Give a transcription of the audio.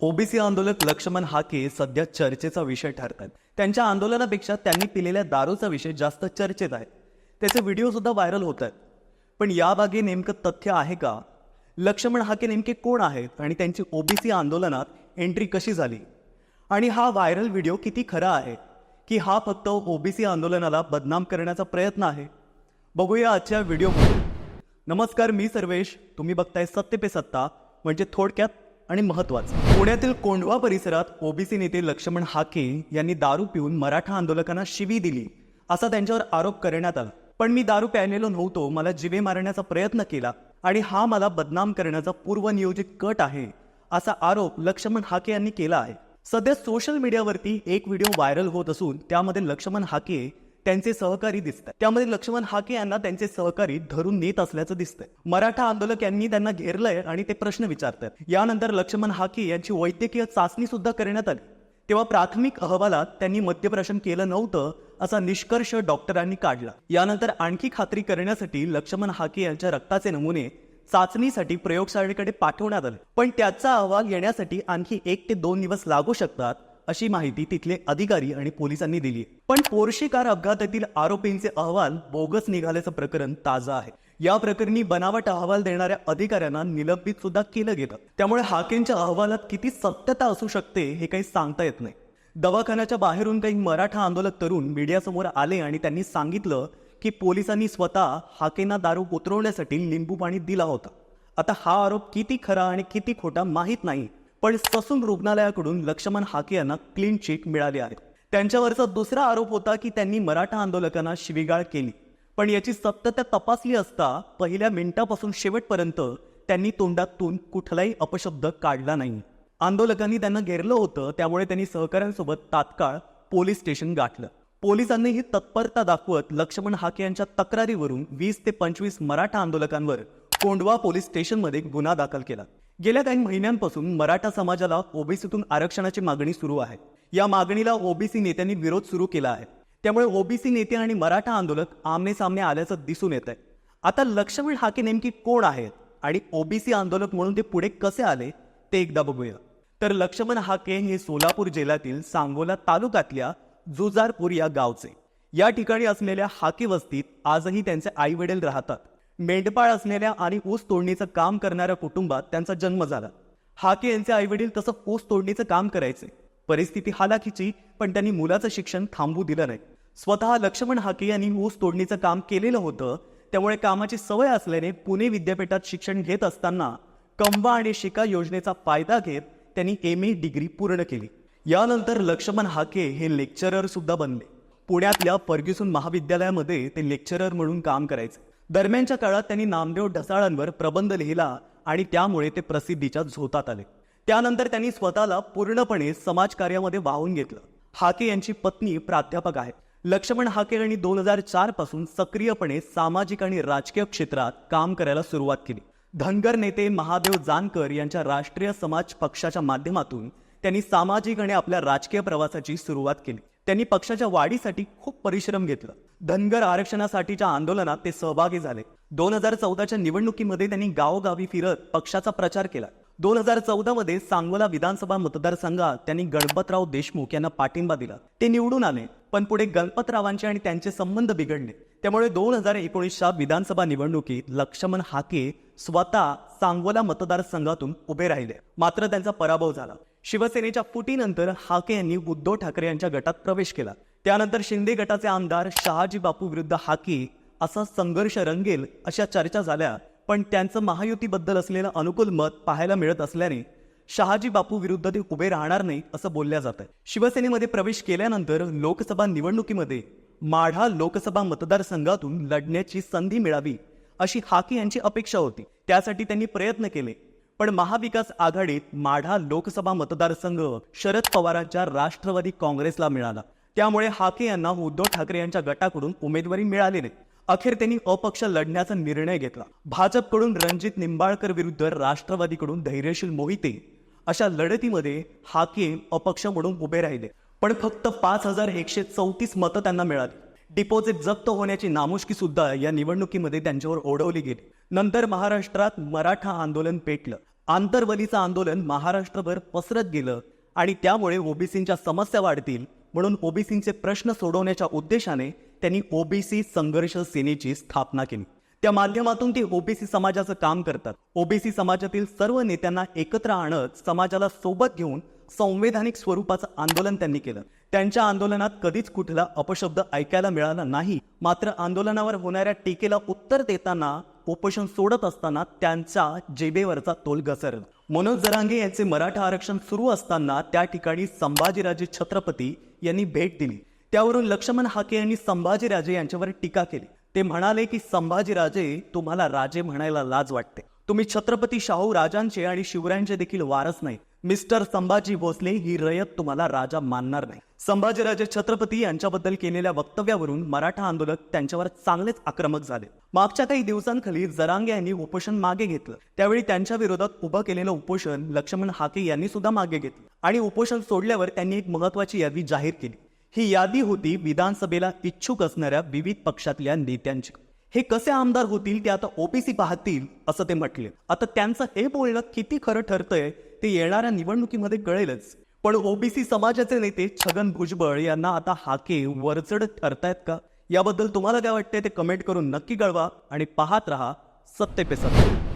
OBC आंदोलक लक्ष्मण हाके सध्या चर्चेचा विषय ठरत आहेत त्यांच्या आंदोलनापेक्षा त्यांनी पिलेल्या दारूचा विषय जास्त चर्चेत आहे. त्याचे व्हिडिओ सुद्धा व्हायरल होत आहेत पण याबागे नेमकं तथ्य आहे का? लक्ष्मण हाके नेमके कोण आहेत आणि त्यांची ओबीसी आंदोलनात एंट्री कशी झाली? आणि हा व्हायरल व्हिडिओ किती खरा आहे? की हा फक्त ओबीसी आंदोलनाला बदनाम करण्याचा प्रयत्न आहे? बघूया आजच्या व्हिडिओमध्ये. नमस्कार मी सर्वेश. तुम्ही बघताय सत्य पे सत्ता. म्हणजे थोडक्यात आणि महत्वाचं पुण्यातील कोंढवा परिसरात ओबीसी नेते लक्ष्मण हाके यांनी दारू पिऊन मराठा आंदोलकांना शिवी दिली असा त्यांच्यावर आरोप करण्यात आला. पण मी दारू प्यायलेलो नव्हतो मला जिवे मारण्याचा प्रयत्न केला आणि हा मला बदनाम करण्याचा पूर्वनियोजित कट आहे असा आरोप लक्ष्मण हाके यांनी केला आहे. सध्या सोशल मीडियावरती एक व्हिडिओ व्हायरल होत असून त्यामध्ये लक्ष्मण हाके त्यांचे सहकारी दिसतात. त्यामध्ये लक्ष्मण हाके यांना त्यांचे सहकारी धरून नेत असल्याचं दिसतंय. मराठा आंदोलक यांनी त्यांना घेरलंय आणि ते प्रश्न विचारतात. यानंतर लक्ष्मण हाके यांची वैद्यकीय चाचणी सुद्धा करण्यात आली. तेव्हा प्राथमिक अहवालात त्यांनी मद्यप्राशन केलं नव्हतं असा निष्कर्ष डॉक्टरांनी काढला. यानंतर आणखी खात्री करण्यासाठी लक्ष्मण हाके यांच्या रक्ताचे नमुने चाचणीसाठी प्रयोगशाळेकडे पाठवण्यात आले. पण त्याचा अहवाल येण्यासाठी आणखी एक ते दोन दिवस लागू शकतात अशी माहिती तिथले अधिकारी आणि पोलिसांनी दिली. पण पोर्शे कार अपघातातील आरोपींचे अहवाल बोगस निघाल्याचं प्रकरण ताजं आहे. या प्रकरणी बनावट अहवाल देणाऱ्या अधिकाऱ्यांना निलंबित सुद्धा केलं गेलं. त्यामुळे हाकेंच्या अहवालात किती सत्यता असू शकते हे काही सांगता येत नाही. दवाखान्याच्या बाहेरून काही मराठा आंदोलक तरुण मीडियासमोर आले आणि त्यांनी सांगितलं की पोलिसांनी स्वतः हाकेंना दारू उतरवण्यासाठी लिंबू पाणी दिला होता. आता हा आरोप किती खरा आणि किती खोटा माहीत नाही. पण ससून रुग्णालयाकडून लक्ष्मण हाके यांना क्लीन चिट मिळाली आहे. त्यांच्यावरचा दुसरा आरोप होता की त्यांनी मराठा आंदोलकांना शिवीगाळ केली. पण याची सत्यता तपासली असता पहिल्या मिनिटापासून शेवटपर्यंत त्यांनी तोंडातून कुठलाही अपशब्द काढला नाही. आंदोलकांनी त्यांना घेरलं होतं त्यामुळे त्यांनी सहकाऱ्यांसोबत तात्काळ पोलीस स्टेशन गाठलं. पोलिसांनी ही तत्परता दाखवत लक्ष्मण हाके यांच्या तक्रारीवरून वीस ते पंचवीस मराठा आंदोलकांवर कोंडवा पोलीस स्टेशनमध्ये गुन्हा दाखल केला. गेल्या काही महिन्यांपासून मराठा समाजाला ओबीसीतून आरक्षणाची मागणी सुरू आहे. या मागणीला ओबीसी नेत्यांनी विरोध सुरू केला आहे. त्यामुळे ओबीसी नेते आणि मराठा आंदोलक आमने सामने आल्याचं दिसून येत आहे आता लक्ष्मण हाके नेमकी कोण आहेत आणि ओबीसी आंदोलक म्हणून ते पुढे कसे आले ते एकदा बघूया. तर लक्ष्मण हाके हे सोलापूर जिल्ह्यातील सांगोला तालुक्यातल्या जुजारपूर या गावचे. या ठिकाणी असलेल्या हाके वस्तीत आजही त्यांचे आई वडील राहतात. मेंढपाळ असलेल्या आणि ऊस तोडणीचं काम करणाऱ्या कुटुंबात त्यांचा जन्म झाला. हाके यांचे आई वडील तसं ऊस तोडणीचं काम करायचे. परिस्थिती हालाखीची पण त्यांनी मुलाचं शिक्षण थांबू दिलं नाही. स्वतः लक्ष्मण हाके यांनी ऊस तोडणीचं काम केलेलं होतं. त्यामुळे कामाची सवय असल्याने पुणे विद्यापीठात शिक्षण घेत असताना कंबा आणि शिका योजनेचा फायदा घेत त्यांनी एम ए डिग्री पूर्ण केली. यानंतर लक्ष्मण हाके हे लेक्चरर सुद्धा बनले. पुण्यातल्या फर्ग्युसन महाविद्यालयामध्ये ते लेक्चरर म्हणून काम करायचे. दरम्यानच्या काळात त्यांनी नामदेव ढसाळांवर प्रबंध लिहिला आणि त्यामुळे ते प्रसिद्धीच्या झोतात आले. त्यानंतर त्यांनी स्वतःला पूर्णपणे समाजकार्यामध्ये वाहून घेतलं. हाके यांची पत्नी प्राध्यापक आहे. लक्ष्मण हाके यांनी दोन हजार चारपासून सक्रियपणे सामाजिक आणि राजकीय क्षेत्रात काम करायला सुरुवात केली. धनगर नेते महादेव जानकर यांच्या राष्ट्रीय समाज पक्षाच्या माध्यमातून त्यांनी सामाजिक आणि आपल्या राजकीय प्रवासाची सुरुवात केली. त्यांनी पक्षाच्या वाढीसाठी खूप परिश्रम घेतला. धनगर आरक्षणासाठीच्या आंदोलनात ते सहभागी झाले. दोन हजार चौदाच्या निवडणुकीमध्ये त्यांनी गावोगावी फिरत पक्षाचा प्रचार केला. दोन हजार चौदा मध्ये सांगोला विधानसभा मतदारसंघात त्यांनी गणपतराव देशमुख यांना पाठिंबा दिला. ते निवडून आले पण पुढे गणपतरावांचे आणि त्यांचे संबंध बिघडले. त्यामुळे दोन हजार एकोणीसच्या विधानसभा निवडणुकीत लक्ष्मण हाके स्वतः सांगोला मतदारसंघातून उभे राहिले. मात्र त्यांचा पराभव झाला. शिवसेनेच्या फुटीनंतर हाके यांनी उद्धव ठाकरे यांच्या गटात प्रवेश केला. त्यानंतर शिंदे गटाचे आमदार शहाजी बापू विरुद्ध हाके असा संघर्ष रंगेल अशा चर्चा झाल्या. पण त्यांचं महायुतीबद्दल असलेलं अनुकूल मत पाहायला मिळत असल्याने शहाजी बापू विरुद्ध ते उभे राहणार नाही असं बोलल्या जात आहे शिवसेनेमध्ये प्रवेश केल्यानंतर लोकसभा निवडणुकीमध्ये माढा लोकसभा मतदारसंघातून लढण्याची संधी मिळावी अशी हाके यांची अपेक्षा होती. त्यासाठी त्यांनी प्रयत्न केले. पण महाविकास आघाडीत माढा लोकसभा मतदारसंघ शरद पवारांच्या राष्ट्रवादी काँग्रेसला मिळाला. त्यामुळे हाके यांना उद्धव ठाकरे यांच्या गटाकडून उमेदवारी मिळाली नाही. अखेर त्यांनी अपक्ष लढण्याचा निर्णय घेतला. भाजपकडून रणजित निंबाळकर विरुद्ध राष्ट्रवादीकडून धैर्यशील मोहिते अशा लढतीमध्ये हाके अपक्ष म्हणून उभे राहिले. पण फक्त पाच हजार एकशे चौतीस मतं त्यांना मिळाली. डिपॉझिट जप्त होण्याची नामुष्की सुद्धा या निवडणुकीमध्ये त्यांच्यावर ओढवली गेली. नंतर महाराष्ट्रात मराठा आंदोलन पेटलं. आंतरवलीचं आंदोलन महाराष्ट्रभर पसरत गेलं आणि त्यामुळे ओबीसींच्या समस्या वाढतील म्हणून ओबीसींचे प्रश्न सोडवण्याच्या उद्देशाने त्यांनी ओबीसी संघर्ष सेनेची स्थापना केली. त्या माध्यमातून ते ओबीसी समाजाचं काम करतात. ओबीसी समाजातील सर्व नेत्यांना एकत्र आणत समाजाला सोबत घेऊन संवैधानिक स्वरूपाचं आंदोलन त्यांनी केलं. त्यांच्या आंदोलनात कधीच कुठला अपशब्द ऐकायला मिळाला नाही. मात्र आंदोलनावर होणाऱ्या टीकेला उत्तर देताना उपोषण सोडत असताना त्यांचा जेबेवरचा तोल घसरला. मनोज जरांगे यांचे मराठा आरक्षण सुरू असताना त्या ठिकाणी संभाजीराजे छत्रपती यांनी भेट दिली. त्यावरून लक्ष्मण हाके यांनी संभाजीराजे यांच्यावर टीका केली. ते म्हणाले की संभाजीराजे तुम्हाला राजे म्हणायला लाज वाटते. तुम्ही छत्रपती शाहू राजांचे आणि शिवरायांचे देखील वारस नाही मिस्टर संभाजी भोसले ही रयत तुम्हाला राजा मानणार नाही. संभाजीराजे छत्रपती यांच्याबद्दल केलेल्या वक्तव्यावरून मराठा आंदोलक त्यांच्यावर चांगलेच आक्रमक झाले. मागच्या काही दिवसांखाली जरांगे यांनी उपोषण मागे घेतलं. त्यावेळी त्यांच्या विरोधात उभं केलेलं उपोषण लक्ष्मण हाके यांनी सुद्धा मागे घेतलं. आणि उपोषण सोडल्यावर त्यांनी एक महत्वाची यादी जाहीर केली. ही यादी होती विधानसभेला इच्छुक असणाऱ्या विविध पक्षातल्या नेत्यांची. हे कसे आमदार होतील ते आता ओबीसी पाहतील असं ते म्हटले. आता त्यांचं हे बोलणं किती खरं ठरतंय ते येणाऱ्या निवडणुकीमध्ये कळेलच. पण ओबीसी समाजाचे नेते छगन भुजबळ यांना आता हाके वरचढ ठरतायत का? याबद्दल तुम्हाला काय वाटतंय ते कमेंट करून नक्की कळवा आणि पाहत रहा सत्य पे सत्य